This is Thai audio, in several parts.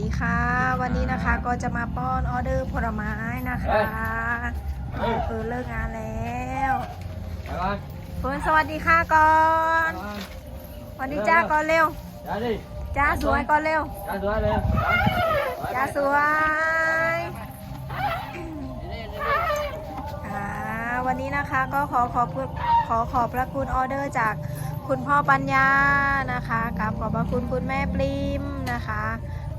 ดีค่ะ วันนี้นะคะก็จะมาป้อนออเดอร์ผลไม้นะคะเฟิร์นเลิกงานแล้วไปก่อนเฟิร์นสวัสดีค่ะก่อนไปก่อนสวัสดีจ้าก่อนเร็วจ้าดิจ้าสวยก่อนเร็วจ้าสวยเลยจ้าสวยอ่าวันนี้นะคะก็ขอขอบคุณขอขอบพระคุณออเดอร์จากคุณพ่อปัญญานะคะกับขอบพระคุณคุณแม่ปริมนะคะ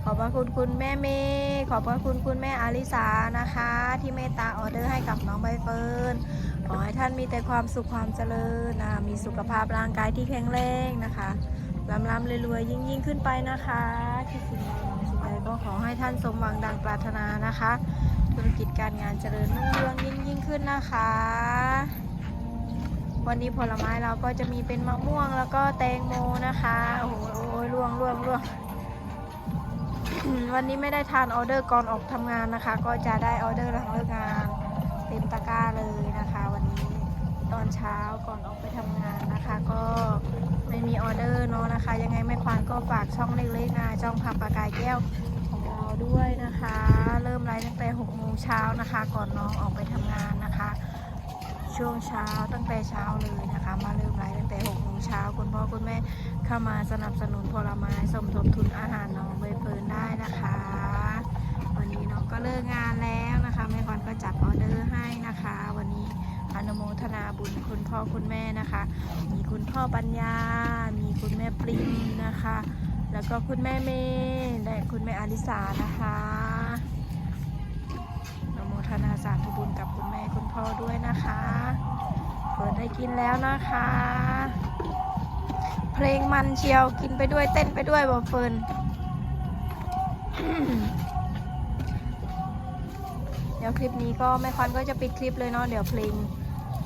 ขอบพระคุณคุณแม่เมย์ขอบพระคุณคุณแม่อาริสานะคะ ที่เมตตาออเดอร์ให้กับน้องใบเฟิร์นขอให้ท่านมีแต่ความสุขความเจริญนะมีสุขภาพร่างกายที่แข็งแรงนะคะร่ำร่ำรวยๆยิ่งยิ่งขึ้นไปนะคะที่สิ่งใดหวังสิ่งใดก็ขอให้ท่านสมหวังดังปรารถนานะคะ ธุรกิจการงานเจริญรุ่งเรืองยิ่งยิ่งขึ้นนะคะ วันนี้ผลไม้เราก็จะมีเป็นมะม่วงแล้วก็แตงโมนะคะโอ้โหโอ้โหล่วงล่วงล่วง วันนี้ไม่ได้ทานออเดอร์ก่อนออกทำงานนะคะ ก็จะได้ออเดอร์หลังเลิกงานเต็มตะกร้าเลยนะคะ วันนี้ตอนเช้าก่อนออกไปทำงานนะคะ ก็ไม่มีออเดอร์เนาะนะคะ ยังไงแม่ควานก็ฝากช่องเล็กๆนะช่องพับปากายแก้วของเราด้วยนะคะ เริ่มไลฟ์ตั้งแต่6โมงเช้านะคะ ก่อนน้องออกไปทำงานนะคะ ช่วงเช้าตั้งแต่เช้าเลยนะคะ มาเริ่มไลฟ์ตั้งแต่6โมงเช้าคุณพ่อคุณแม่เข้ามาสนับสนุนผลไม้สมทบทุนอาหาร บุญคุณพ่อคุณแม่นะคะ มีคุณพ่อปัญญา มีคุณแม่ปริมนะคะ แล้วก็คุณแม่เมย์และคุณแม่อาริสานะคะนโมทนาสาธุบุญกับคุณแม่คุณพ่อด้วยนะคะเปิดได้กินแล้วนะคะ เพลงมันเชียวกินไปด้วยเต้นไปด้วยบอเฟิร์นเดี๋ยวคลิปนี้ก็แม่ควันก็จะปิดคลิปเลยเนาะเดี๋ยวเพลง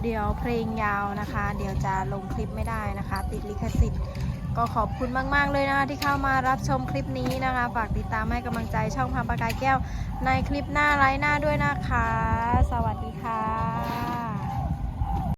เดี๋ยวเพลงยาวนะคะ เดี๋ยวจะลงคลิปไม่ได้นะคะ ติดลิขสิทธิ์ ก็ขอบคุณมาก ๆ เลยนะคะที่เข้ามารับชมคลิปนี้นะคะ ฝากติดตามให้กำลังใจช่องพาปากายแก้วในคลิปหน้าไลฟ์หน้าด้วยนะคะ สวัสดีค่ะ